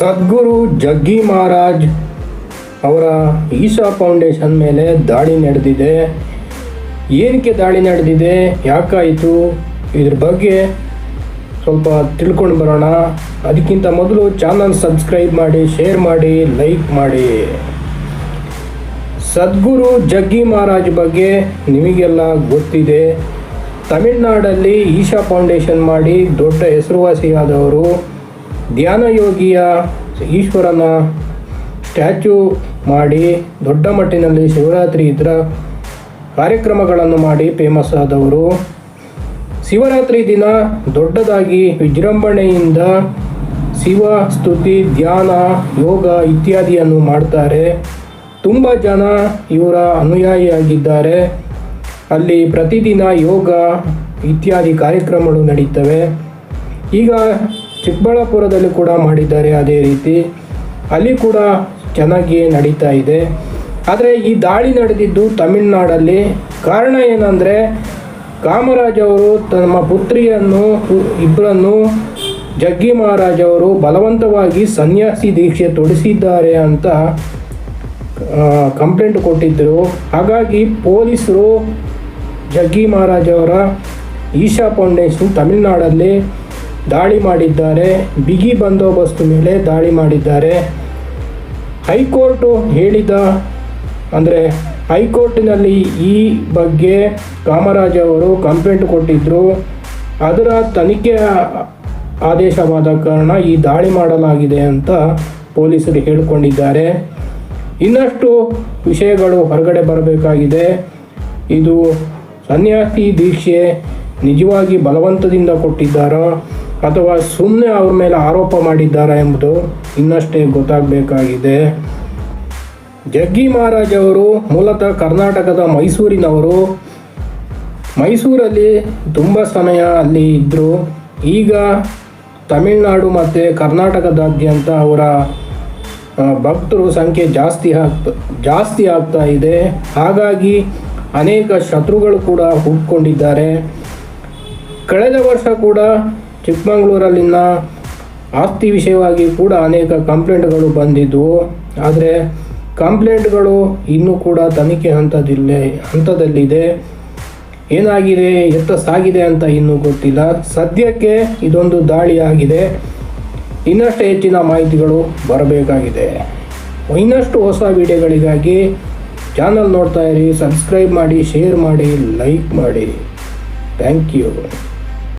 ಸದ್ಗುರು ಜಗ್ಗಿ ಮಹಾರಾಜ್ ಅವರ ಈಶಾ ಫೌಂಡೇಶನ್ ಮೇಲೆ ದಾಳಿ ನಡೆದಿದೆ. ಏನಕ್ಕೆ ದಾಳಿ ನಡೆದಿದೆ, ಯಾಕಾಯಿತು, ಇದ್ರ ಬಗ್ಗೆ ಸ್ವಲ್ಪ ತಿಳ್ಕೊಂಡು ಬರೋಣ. ಅದಕ್ಕಿಂತ ಮೊದಲು ಚಾನಲ್ ಸಬ್ಸ್ಕ್ರೈಬ್ ಮಾಡಿ, ಶೇರ್ ಮಾಡಿ, ಲೈಕ್ ಮಾಡಿ. ಸದ್ಗುರು ಜಗ್ಗಿ ಮಹಾರಾಜ್ ಬಗ್ಗೆ ನಿಮಗೆಲ್ಲ ಗೊತ್ತಿದೆ. ತಮಿಳುನಾಡಲ್ಲಿ ಈಶಾ ಫೌಂಡೇಶನ್ ಮಾಡಿ ದೊಡ್ಡ ಹೆಸರುವಾಸಿಯಾದವರು ಧ್ಯಾನ ಯೋಗಿಯ ಈಶ್ವರನ ಸ್ಟ್ಯಾಚ್ಯೂ ಮಾಡಿ ದೊಡ್ಡ ಮಟ್ಟಿನಲ್ಲಿ ಶಿವರಾತ್ರಿ ಇದರ ಕಾರ್ಯಕ್ರಮಗಳನ್ನು ಮಾಡಿ ಫೇಮಸ್ ಆದವರು. ಶಿವರಾತ್ರಿ ದಿನ ದೊಡ್ಡದಾಗಿ ವಿಜೃಂಭಣೆಯಿಂದ ಶಿವ ಸ್ತುತಿ, ಧ್ಯಾನ, ಯೋಗ ಇತ್ಯಾದಿಯನ್ನು ಮಾಡ್ತಾರೆ. ತುಂಬ ಜನ ಇವರ ಅನುಯಾಯಿಯಾಗಿದ್ದಾರೆ. ಅಲ್ಲಿ ಪ್ರತಿದಿನ ಯೋಗ ಇತ್ಯಾದಿ ಕಾರ್ಯಕ್ರಮಗಳು ನಡೀತವೆ. ಈಗ ಚಿಕ್ಕಬಳ್ಳಾಪುರದಲ್ಲಿ ಕೂಡ ಮಾಡಿದ್ದಾರೆ ಅದೇ ರೀತಿ. ಅಲ್ಲಿ ಕೂಡ ಚೆನ್ನಾಗಿ ನಡೀತಾ ಇದೆ. ಆದರೆ ಈ ದಾಳಿ ನಡೆದಿದ್ದು ತಮಿಳುನಾಡಲ್ಲಿ. ಕಾರಣ ಏನಂದರೆ ಕಾಮರಾಜ್ ಅವರು ತಮ್ಮ ಪುತ್ರಿಯನ್ನು ಇಬ್ಬರನ್ನು ಜಗ್ಗಿ ಮಹಾರಾಜ್ ಅವರು ಬಲವಂತವಾಗಿ ಸನ್ಯಾಸಿ ದೀಕ್ಷೆ ತೊಡಿಸಿದ್ದಾರೆ ಅಂತ ಕಂಪ್ಲೇಂಟ್ ಕೊಟ್ಟಿದ್ದರು ಹಾಗಾಗಿ ಪೊಲೀಸರು ಜಗ್ಗಿ ಮಹಾರಾಜ್ ಅವರ ಈಶಾ ಫೌಂಡೇಶನ್ ತಮಿಳುನಾಡಲ್ಲಿ ದಾಳಿ ಮಾಡಿದ್ದಾರೆ. ಬಿಗಿ ಬಂದೋಬಸ್ತ್ ಮೇಲೆ ದಾಳಿ ಮಾಡಿದ್ದಾರೆ. ಹೈಕೋರ್ಟು ಹೇಳಿದ ಅಂದರೆ ಹೈಕೋರ್ಟಿನಲ್ಲಿ ಈ ಬಗ್ಗೆ ಕಾಮರಾಜ್ ಅವರು ಕಂಪ್ಲೇಂಟ್ ಕೊಟ್ಟಿದ್ದರು ಅದರ ತನಿಖೆ ಆದೇಶವಾದ ಕಾರಣ ಈ ದಾಳಿ ಮಾಡಲಾಗಿದೆ ಅಂತ ಪೊಲೀಸರು ಹೇಳಿಕೊಂಡಿದ್ದಾರೆ. ಇನ್ನಷ್ಟು ವಿಷಯಗಳು ಹೊರಗಡೆ ಬರಬೇಕಾಗಿದೆ. ಇದು ಸನ್ಯಾಸಿ ದೀಕ್ಷೆ ನಿಜವಾಗಿ ಬಲವಂತದಿಂದ ಕೊಟ್ಟಿದ್ದಾರೋ? ಅಥವಾ ಸುಮ್ಮನೆ ಅವ್ರ ಮೇಲೆ ಆರೋಪ ಮಾಡಿದ್ದಾರಾ ಎಂಬುದು ಇನ್ನಷ್ಟೇ ಗೊತ್ತಾಗಬೇಕಾಗಿದೆ. ಜಗ್ಗಿ ಮಹಾರಾಜ್ ಅವರು ಮೂಲತಃ ಕರ್ನಾಟಕದ ಮೈಸೂರಿನವರು. ಮೈಸೂರಲ್ಲಿ ತುಂಬ ಸಮಯ ಅಲ್ಲಿ ಇದ್ದರು ಈಗ ತಮಿಳುನಾಡು ಮತ್ತು ಕರ್ನಾಟಕದಾದ್ಯಂತ ಅವರ ಭಕ್ತರು ಸಂಖ್ಯೆ ಜಾಸ್ತಿ ಆಗ್ತ, ಜಾಸ್ತಿ ಆಗ್ತಾ ಇದೆ. ಹಾಗಾಗಿ ಅನೇಕ ಶತ್ರುಗಳು ಕೂಡ ಹುಟ್ಕೊಂಡಿದ್ದಾರೆ ಕಳೆದ ವರ್ಷ ಕೂಡ ಚಿಕ್ಕಮಗಳೂರಲ್ಲಿನ ಆಸ್ತಿ ವಿಷಯವಾಗಿ ಕೂಡ ಅನೇಕ ಕಂಪ್ಲೇಂಟ್ಗಳು ಬಂದಿದ್ದವು ಆದರೆ ಕಂಪ್ಲೇಂಟ್ಗಳು ಇನ್ನೂ ಕೂಡ ತನಿಖೆ ಹಂತದಿಲ್ಲ, ಹಂತದಲ್ಲಿದೆ. ಏನಾಗಿದೆ, ಎತ್ತ ಸಾಗಿದೆ ಅಂತ ಇನ್ನೂ ಗೊತ್ತಿಲ್ಲ. ಸದ್ಯಕ್ಕೆ ಇದೊಂದು ದಾಳಿ ಆಗಿದೆ ಇನ್ನಷ್ಟು ಹೆಚ್ಚಿನ ಮಾಹಿತಿಗಳು ಬರಬೇಕಾಗಿದೆ. ಇನ್ನಷ್ಟು ಹೊಸ ವಿಡಿಯೋಗಳಿಗಾಗಿ ಚಾನಲ್ ನೋಡ್ತಾ ಇರಿ, ಸಬ್ಸ್ಕ್ರೈಬ್ ಮಾಡಿ, ಶೇರ್ ಮಾಡಿ, ಲೈಕ್ ಮಾಡಿ. Thank you.